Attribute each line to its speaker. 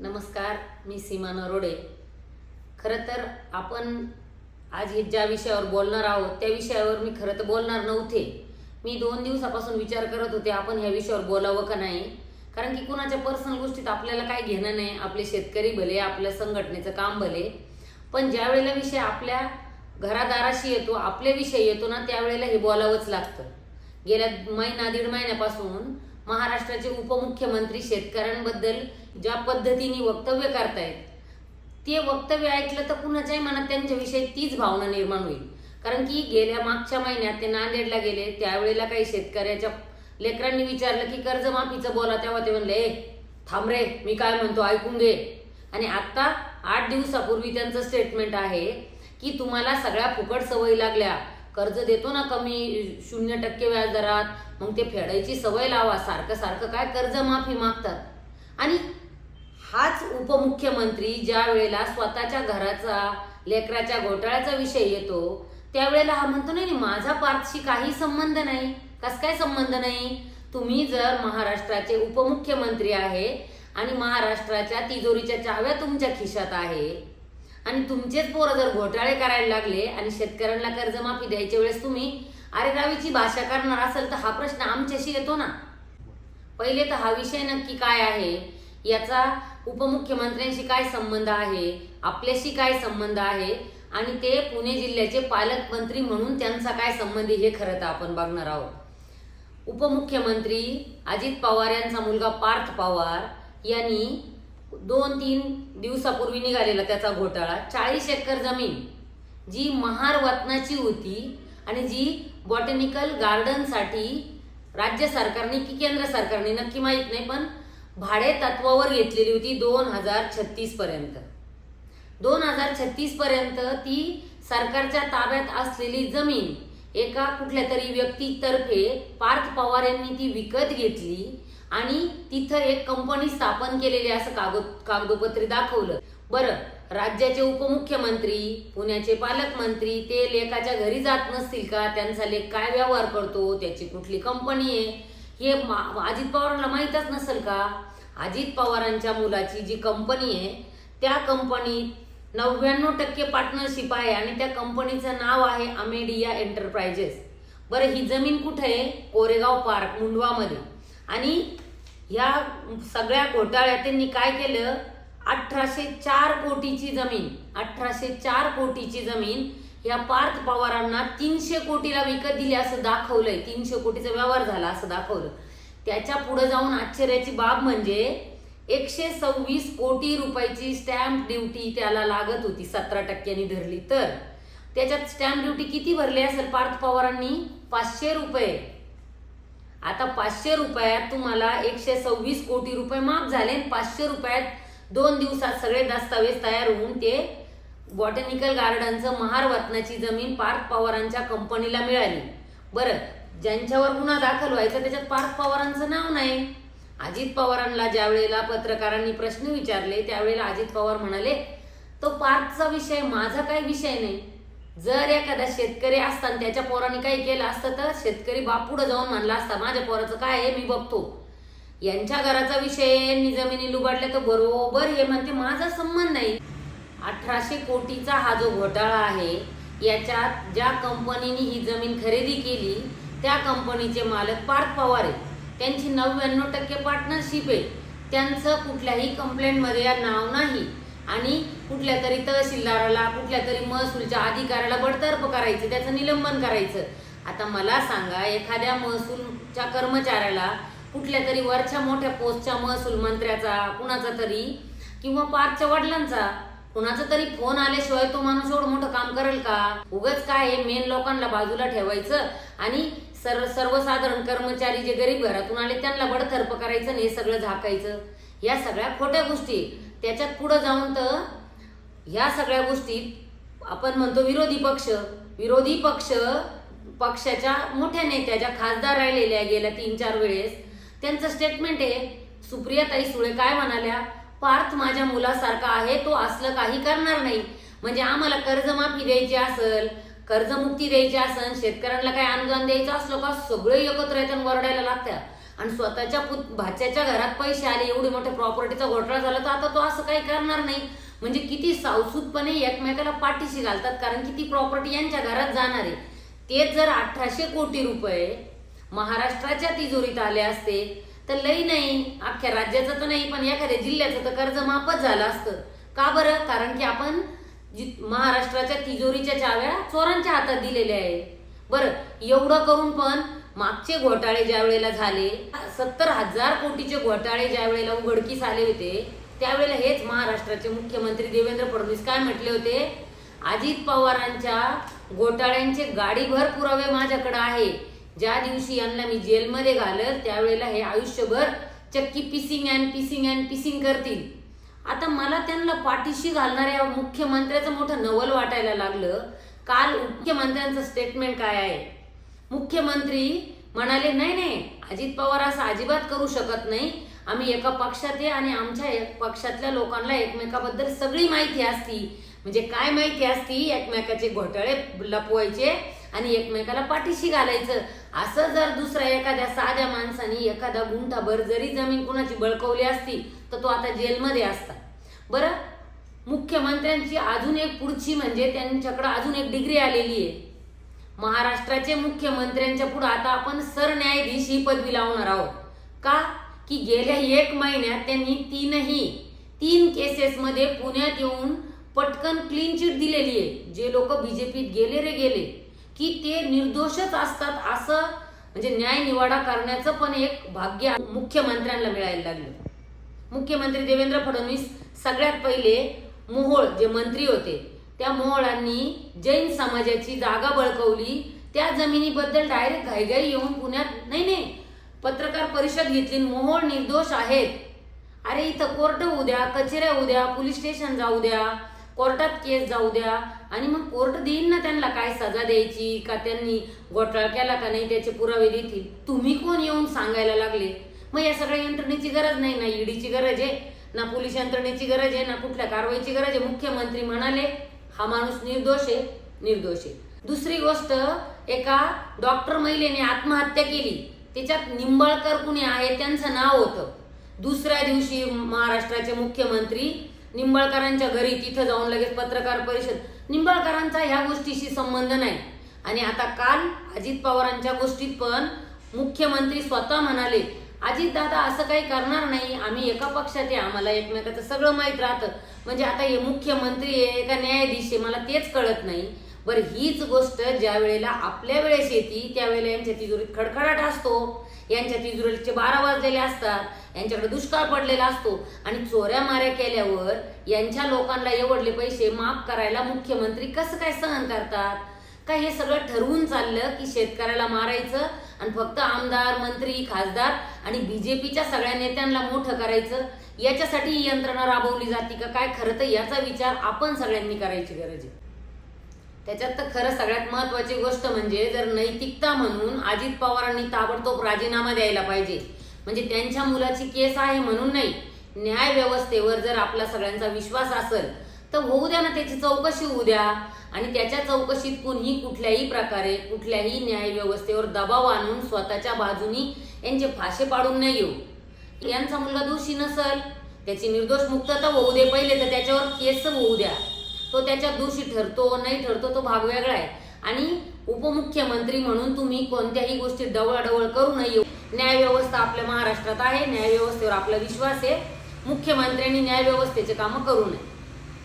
Speaker 1: नमस्कार मी सीमा नरोडे खरं तर आपण आज हे ज्या विषयावर बोलणार आहोत त्या विषयावर मी खरं तर बोलणार नव्हते. मी दोन दिवसापासून विचार करत होते आपण ह्या विषयावर बोलावं का नाही? कारण की कुणाच्या पर्सनल गोष्टीत आपल्याला काय घेणं नाही आपले शेतकरी भले आपल्या संघटनेचं काम भले. पण ज्या वेळेला विषय आपल्या घरादाराशी येतो आपले विषय येतो ना त्यावेळेला हे बोलावंच लागतं. गेल्या महिना दीड महिन्यापासून महाराष्ट्राचे उपमुख्यमंत्री शेतकऱ्यांबद्दल ज्या पद्धतीने वक्तव्य करतायत ते वक्तव्य ऐकलं तर कुणाच्याही मनात त्यांच्याविषयी तीच भावना निर्माण होईल. कारण की गेल्या मागच्या महिन्यात ते नांदेडला गेले त्यावेळेला काही शेतकऱ्याच्या लेकरांनी विचारलं की कर्जमाफीचं बोला तेव्हा ते म्हणले ए थांब रे मी काय म्हणतो ऐकून घे. आणि आत्ता आठ दिवसापूर्वी त्यांचं स्टेटमेंट आहे की तुम्हाला सगळ्या फुकट सवयी लागल्या कर्ज देतो ना कमी शून्य टक्के व्याजदरात मग ते फेडायची सवय लावा. सारखं सारखं काय कर्जमाफी मागतात? आणि हाच उपमुख्यमंत्री ज्या वेळेला स्वतःच्या घराचा लेकराच्या घोटाळ्याचा विषय येतो त्यावेळेला हा म्हणतो नाही नाही, माझा पार्थशी काही संबंध नाही. कस काय संबंध नाही? तुम्ही जर महाराष्ट्राचे उपमुख्यमंत्री आहे आणि महाराष्ट्राच्या तिजोरीच्या चाव्या तुमच्या खिशात आहे आणि तुमचेच पोरं जर घोटाळे करायला लागले आणि शेतकऱ्यांना कर्जमाफी द्यायच्या वेळेस तुम्ही अरे रावीची भाषा करणार असेल तर हा प्रश्न आमच्याशी येतो ना. पहिले तर हा विषय नक्की काय आहे? याचा उपमुख्यमंत्र्यांशी काय संबंध आहे? आपल्याशी काय संबंध आहे? आणि ते पुणे जिल्ह्याचे पालकमंत्री म्हणून त्यांचा काय संबंध आहे हे खरं तर आपण बघणार आहोत. उपमुख्यमंत्री अजित पवार यांचा मुलगा पार्थ पवार यांनी दोन तीन दिवसापूर्वी निघालेला त्याचा घोटाळा. चाळीस एकर जमीन जी महार वतनाची होती आणि जी बॉटॅनिकल गार्डनसाठी राज्य सरकारने की केंद्र सरकारने नक्की माहीत नाही पण भाडे तत्वावर घेतलेली होती दोन हजार छत्तीस पर्यंत. दोन हजार छत्तीस पर्यंत ती सरकारच्या ताब्यात असलेली जमीन एका कुठल्या तरी व्यक्तीतर्फे पार्थ पवार यांनी ती विकत घेतली. आणि तिथं एक कंपनी स्थापन केलेली असं कागद कागदोपत्री दाखवलं. बरं राज्याचे उपमुख्यमंत्री पुण्याचे पालकमंत्री ते लेखाच्या घरी जात नसतील का? त्यांचा लेख काय व्यवहार करतो? त्याची कुठली कंपनी आहे? हे अजित पवारांना माहीतच नसेल का? अजित पवारांच्या मुलाची जी कंपनी आहे त्या कंपनीत नव्याण्णव टक्के पार्टनरशिप आहे आणि त्या कंपनीचं नाव आहे अमेडिया एंटरप्राइजेस बरं ही जमीन कुठे आहे? कोरेगाव पार्क मुंडवामध्ये. आणि ह्या सगळ्या घोटाळ्या त्यांनी काय केलं अठराशे चार कोटीची जमीन अठराशे चार कोटीची जमीन या पार्थ पवारांना तीनशे कोटीला विकत दिली असं दाखवलंय. तीनशे कोटीचा व्यवहार झाला असं दाखवलं. त्याच्या पुढे जाऊन आश्चर्याची बाब म्हणजे एकशे सव्वीस कोटी रुपयाची स्टॅम्प ड्युटी त्याला लागत होती सतरा टक्क्यांनी धरली. तर त्याच्यात स्टॅम्प ड्युटी किती भरली असेल पार्थ पवारांनी? पाचशे रुपये. आता पाचशे रुपयात तुम्हाला एकशे सव्वीस कोटी रुपये माफ झाले. पाचशे रुपयात दोन दिवसात सगळे दस्तावेज तयार होऊन ते बॉटॅनिकल गार्डनचं महारवतनाची जमीन पार्थ पवारांच्या कंपनीला मिळाली. बरं ज्यांच्यावर गुन्हा दाखल व्हायचा त्याच्यात पार्थ पवारांचं नाव नाही. अजित पवारांना ज्या वेळेला पत्रकारांनी प्रश्न विचारले त्यावेळेला अजित पवार म्हणाले तो पार्थचा विषय माझा काही विषय नाही. जर एखादा शेतकरी असता आणि त्याच्या पोराने काही केलं असतं तर शेतकरी बाप पुढे जाऊन म्हणला असता माझ्या पोराचं काय आहे? मी बघतो. यांच्या घराचा विषय यांनी जमिनी लुबाडल्या तर बरोबर हे म्हणते माझा संबंध नाही. अठराशे कोटीचा हा जो घोटाळा आहे याच्यात ज्या कंपनीने ही जमीन खरेदी केली त्या कंपनीचे मालक पार्थ पवार आहेत. त्यांची नव्याण्णव टक्के पार्टनरशिप आहे. त्यांचं कुठल्याही कंप्लेंटमध्ये नाव नाही. आणि कुठल्या तरी तहसीलदाराला कुठल्या तरी महसूलच्या अधिकाऱ्याला बडतर्फ करायचं त्याचं निलंबन करायचं. आता मला सांगा एखाद्या महसूलच्या कर्मचाऱ्याला कुठल्या तरी वरच्या मोठ्या पोस्टच्या महसूल मंत्र्याचा कुणाचा तरी किंवा पार्कच्या वडिलांचा कुणाचा तरी फोन आल्याशिवाय तो माणूस एवढं मोठं काम करेल का? उगच काय हे मेन लोकांना बाजूला ठेवायचं आणि सर्व सर्वसाधारण कर्मचारी जे गरीब घरातून आले त्यांना बडतर्फ करायचं आणि हे सगळं झाकायचं? या सगळ्या खोट्या गोष्टी. आहेत. त्याच्यात पुढं जाऊन तर ह्या सगळ्या गोष्टीत आपण म्हणतो विरोधी पक्ष. विरोधी पक्ष पक्षाच्या मोठ्या नेत्या ज्या खासदार राहिलेल्या गेल्या तीन चार वेळेस त्यांचं स्टेटमेंट आहे सुप्रियाताई सुळे काय म्हणाल्या? पार्थ माझ्या मुलासारखा आहे तो असलं काही करणार नाही. म्हणजे आम्हाला कर्जमाफी द्यायची असेल कर्जमुक्ती द्यायची असेल शेतकऱ्यांना काही अनुदान द्यायचं असलं का? सगळे एकत्र येतात वरडायला लागतात आणि स्वतःच्या पुत भाच्याच्या घरात पैसे आले एवढे मोठ्या प्रॉपर्टीचा घोटाळा झाला तर आता तो असं काही करणार नाही. म्हणजे किती सावसूदपणे एकमेकाला पाठीशी घालतात कारण की ती प्रॉपर्टी यांच्या घरात जाणार आहे. तेच जर अठराशे कोटी रुपये महाराष्ट्राच्या तिजोरीत आले असते तर लई नाही. अख्ख्या राज्याचं तर नाही पण एखाद्या जिल्ह्याचं तर कर्ज माफच झालं असतं. का बरं? कारण की आपण महाराष्ट्राच्या तिजोरीच्या चाव्या चोरांच्या हातात दिलेल्या आहे. बरं एवढं करून पण मागचे घोटाळे ज्या वेळेला झाले सत्तर हजार कोटीचे घोटाळे ज्या वेळेला उघडकीस आले होते त्यावेळेला हेच महाराष्ट्राचे मुख्यमंत्री देवेंद्र फडणवीस काय म्हटले होते? अजित पवारांच्या घोटाळ्यांचे गाडीभर पुरावे माझ्याकडे आहे. ज्या दिवशी यांना मी जेलमध्ये घालत त्यावेळेला हे आयुष्यभर चक्की पिसिंग अँड पिसिंग अँड पिसिंग करतील. आता मला त्यांना पाठीशी घालणाऱ्या मुख्यमंत्र्याचं मोठं नवल वाटायला लागलं. काल मुख्यमंत्र्यांचं स्टेटमेंट काय आहे? मुख्यमंत्री म्हणाले नाही नाही अजित पवार असं अजिबात करू शकत नाही. आम्ही एका पक्षात आहे आणि आमच्या पक्षातल्या लोकांना एकमेकाबद्दल सगळी माहिती असती. म्हणजे काय माहिती असती? एकमेकाचे घोटाळे लपवायचे आणि एकमेकाला पाठीशी घालायचं. असं जर दुसऱ्या एखाद्या साध्या माणसाने एखादा गुंठाभर जरी जमीन कुणाची बळकवली असती तर तो आता जेलमध्ये असता. बरं मुख्यमंत्र्यांची अजून एक पुढची म्हणजे त्यांच्याकडे अजून एक डिग्री आलेली आहे. महाराष्ट्राचे मुख्यमंत्र्यांच्या पुढे आता आपण सरन्यायाधीश ही पदवी लावणार आहोत. का? की गेल्या एक महिन्यात त्यांनी तीनही तीन केसेसमध्ये पुण्यात येऊन पटकन क्लीन चिट दिलेली आहे. जे लोक बीजेपीत गेले रे गेले की ते निर्दोषच असतात असं म्हणजे न्याय निवाडा करण्याचं पण एक भाग्य मुख्यमंत्र्यांना मिळायला लागलं. मुख्यमंत्री देवेंद्र फडणवीस सगळ्यात पहिले मोहोळ जे मंत्री होते त्या मोहोळांनी जैन समाजाची जागा बळकवली. त्या जमिनीबद्दल डायरेक्ट घाईघाई येऊन पुण्यात नाही नाही पत्रकार परिषद घेतली. मोहोळ निर्दोष आहेत. अरे इथं कोर्ट उद्या कचेऱ्या उद्या पोलीस स्टेशन जाऊ द्या कोर्टात केस जाऊ द्या. आणि मग कोर्ट देईल ना त्यांना काय सजा द्यायची का त्यांनी घोटाळा केला का नाही त्याचे पुरावे देतील? तुम्ही कोण येऊन सांगायला लागले? मग या सगळ्या यंत्रणेची गरज नाही ना ईडीची गरज आहे ना पोलीस यंत्रणेची गरज आहे ना कुठल्या कारवाईची गरज आहे? मुख्यमंत्री म्हणाले हा माणूस निर्दोष आहे निर्दोष आहे. दुसरी गोष्ट एका डॉक्टर महिलेने आत्महत्या केली. त्याच्यात निंबाळकर कुणी आहे त्यांचं नाव होतं. दुसऱ्या दिवशी महाराष्ट्राचे मुख्यमंत्री निंबाळकरांच्या घरी तिथं जाऊन लगेच पत्रकार परिषद. निंबाळकरांचा ह्या गोष्टीशी संबंध नाही. आणि आता काल अजित पवारांच्या गोष्टीत पण मुख्यमंत्री स्वतः म्हणाले अजित दादा असं काही करणार नाही. आम्ही एका पक्षाचे आम्हाला एकमेकाचं सगळं माहीत राहतं. म्हणजे आता हे मुख्यमंत्री आहे का न्यायाधीश आहे मला तेच कळत नाही. बरं हीच गोष्ट ज्या वेळेला आपल्या वेळेस येते त्यावेळेला यांच्या तिजोरीत खडखडाट असतो. यांच्या तिजोरीचे बारा वाजलेले असतात. यांच्याकडे दुष्काळ पडलेला असतो. आणि चोऱ्या माऱ्या केल्यावर यांच्या लोकांना एवढले पैसे माफ करायला मुख्यमंत्री कसं काय सहन करतात? का हे सगळं ठरवून चाललं की शेतकऱ्याला मारायचं? आणि फक्त आमदार मंत्री खासदार आणि बीजेपीच्या सगळ्या नेत्यांना मोठं करायचं. याच्यासाठी ही यंत्रणा राबवली जाते का काय? खरं तर याचा विचार आपण सगळ्यांनी करायची गरज आहे. त्याच्यात तर खरं सगळ्यात महत्वाची गोष्ट म्हणजे जर नैतिकता म्हणून अजित पवारांनी ताबडतोब राजीनामा द्यायला पाहिजे म्हणजे त्यांच्या मुलाची केस आहे म्हणून नाही न्याय व्यवस्थेवर जर आपला सगळ्यांचा विश्वास असेल तर होऊ द्या ना त्याची चौकशी होऊ द्या. आणि त्याच्या चौकशीत कुणीही कुठल्याही प्रकारे कुठल्याही न्याय व्यवस्थेवर दबाव आणून स्वतःच्या बाजूनी यांचे फाशे पाडून नाही येऊ. यांचा मुलगा दोषी नसल त्याची निर्दोष मुक्तता होऊ दे पहिले तर त्याच्यावर केस होऊ द्या. तो त्याच्यात दोषी ठरतो नाही ठरतो तो भाग वेगळा आहे. आणि उपमुख्यमंत्री म्हणून तुम्ही कोणत्याही गोष्टी डवळाडवळ करू नये. न्याय व्यवस्था आपल्या महाराष्ट्रात आहे न्यायव्यवस्थेवर आपला विश्वास आहे. मुख्यमंत्र्यांनी न्यायव्यवस्थेचे कामं करू नये.